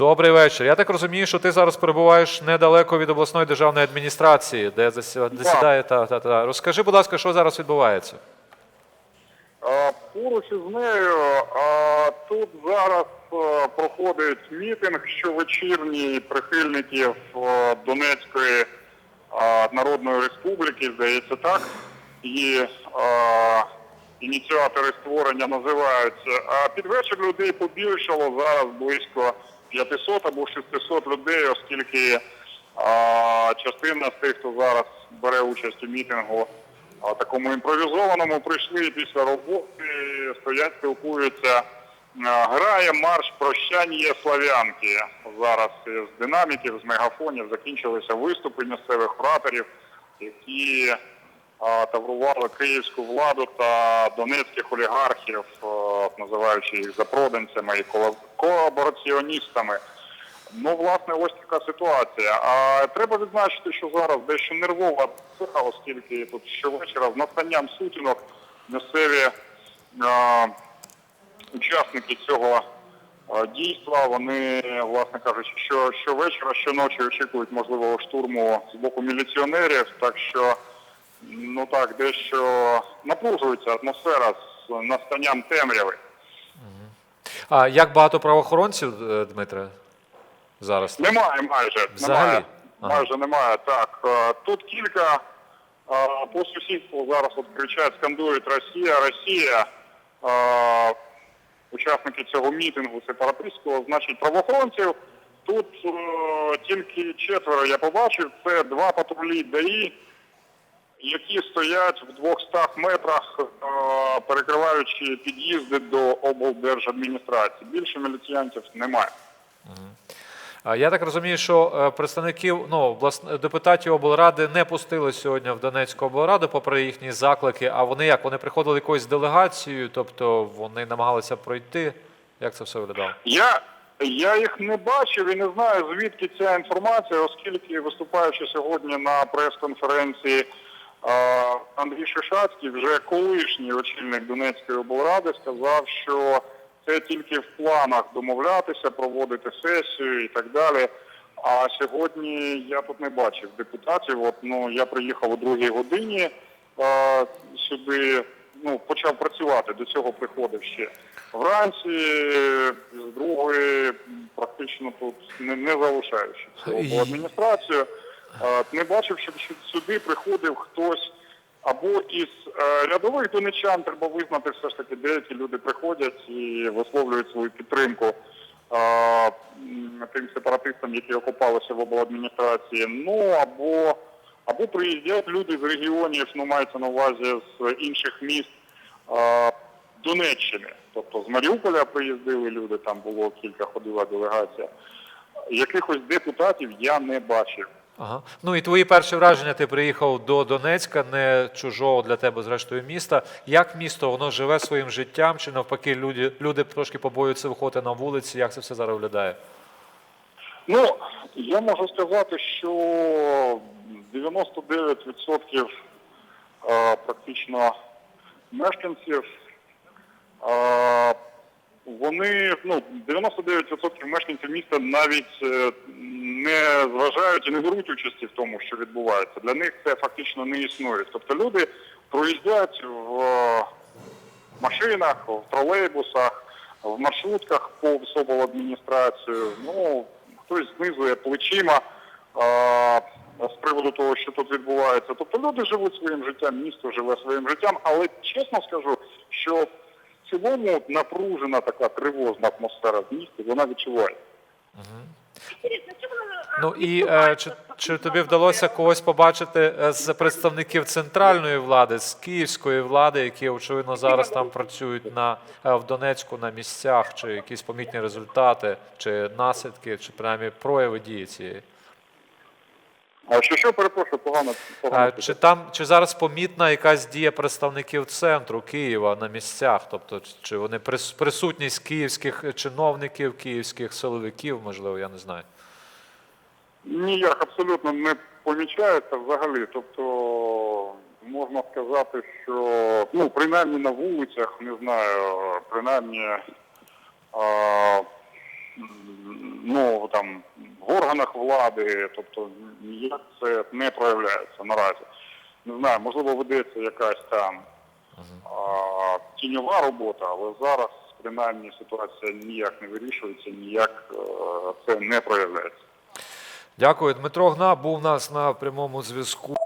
Добрий вечір. Я так розумію, що ти зараз перебуваєш недалеко від обласної державної адміністрації, де засідає та, та, та. Розкажи, будь ласка, що зараз відбувається? Поруч із нею тут зараз проходить мітинг щовечірній прихильників Донецької Народної Республіки, здається так. І ініціатори створення називаються. А під вечір людей побільшало зараз близько 500 або 600 людей, оскільки а, частина з тих, хто зараз бере участь у мітингу, а, такому імпровізованому прийшли після роботи, стоять, спілкуються. Грає марш прощання слав'янки. Зараз з динаміків, з мегафонів закінчилися виступи місцевих ораторів, які таврували київську владу та донецьких олігархів, називаючи їх запроданцями і колабораціоністами. Ну, власне, ось така ситуація. А треба відзначити, що зараз дещо нервова атмосфера, оскільки тут щовечора з настанням сутінок місцеві а, учасники цього а, дійства, вони, власне кажучи, що щовечора, щоночі очікують можливого штурму з боку міліціонерів, так що, ну так, дещо напружується атмосфера з настанням темряви. А як багато правоохоронців, е, Дмитре, зараз? Немає майже. Взагалі? Немає. Ага. Майже немає. Так. е, Тут кілька е, по сусідству зараз от кричать, скандують Росія, Росія. Учасники цього мітингу сепаратистського, значить, правоохоронців. Тут тільки четверо я побачив. Це два патрулі ДАІ, які стоять в 200 метрах, е, перекриваючи під'їзди до облдержадміністрації. Більше міліціянтів немає. Я так розумію, що е, представників ну, депутатів облради не пустили сьогодні в Донецьку облраду, попри їхні заклики. А вони як? Вони приходили якоюсь делегацією, тобто вони намагалися пройти. Як це все виглядало? Я, я їх не бачив і не знаю, звідки ця інформація, оскільки виступаючи сьогодні на прес-конференції Андрій Шишацький, вже колишній очільник Донецької облради, сказав, що це тільки в планах домовлятися, проводити сесію і так далі. А сьогодні я тут не бачив депутатів. От ну я приїхав о другій годині е, сюди. Ну почав працювати. До цього приходив ще вранці. З другої практично тут не, не залишаючи цього І- адміністрацію. Е, Не бачив, щоб сюди приходив хтось або із е, рядових донечан. Треба визнати, все ж таки деякі люди приходять і висловлюють свою підтримку е, тим сепаратистам, які окупалися в обладміністрації. Ну або або приїздять люди з регіонів, ну мається на увазі з інших міст Донеччини. Тобто з Маріуполя приїздили люди, там було кілька ходила делегація. Якихось депутатів я не бачив. Ага. Ну і твої перші враження, ти приїхав до Донецька, не чужого для тебе, зрештою, міста. Як місто воно живе своїм життям, чи навпаки, люди, люди трошки побоюються виходити на вулиці? Як це все зараз виглядає? Ну, я можу сказати, що 99% е, практично мешканців, е, вони, ну, 99% мешканців міста навіть е, не зважають і не беруть участі в тому, що відбувається. Для них це фактично не існує. Тобто люди проїздять в е, машинах, в тролейбусах, в маршрутках повз адміністрацію. Ну, хтось знизує плечима а, з приводу того, що тут відбувається. Тобто люди живуть своїм життям, місто живе своїм життям, але чесно скажу, що в цілому напружена така тривожна атмосфера в місті, вона відчуває. Ну і е, чи, чи тобі вдалося когось побачити е, з представників центральної влади, з київської влади, які очевидно зараз там працюють на е, в Донецьку на місцях, чи якісь помітні результати, чи наслідки, чи принаймні прояви дії цієї? А що що перепрошую, погано погано. А, чи там чи зараз помітна якась дія представників центру Києва на місцях? Тобто, чи вони прис- присутність київських чиновників, київських силовиків, можливо, я не знаю. Ніяк абсолютно не помічається взагалі. Тобто можна сказати, що ну принаймні на вулицях, не знаю, принаймні а, ну там в органах влади, тобто ніяк це не проявляється наразі. Не знаю, можливо, ведеться якась там а, тіньова робота, але зараз принаймні ситуація ніяк не вирішується, ніяк е, це не проявляється. Дякую. Дмитро Гна був у нас на прямому зв'язку.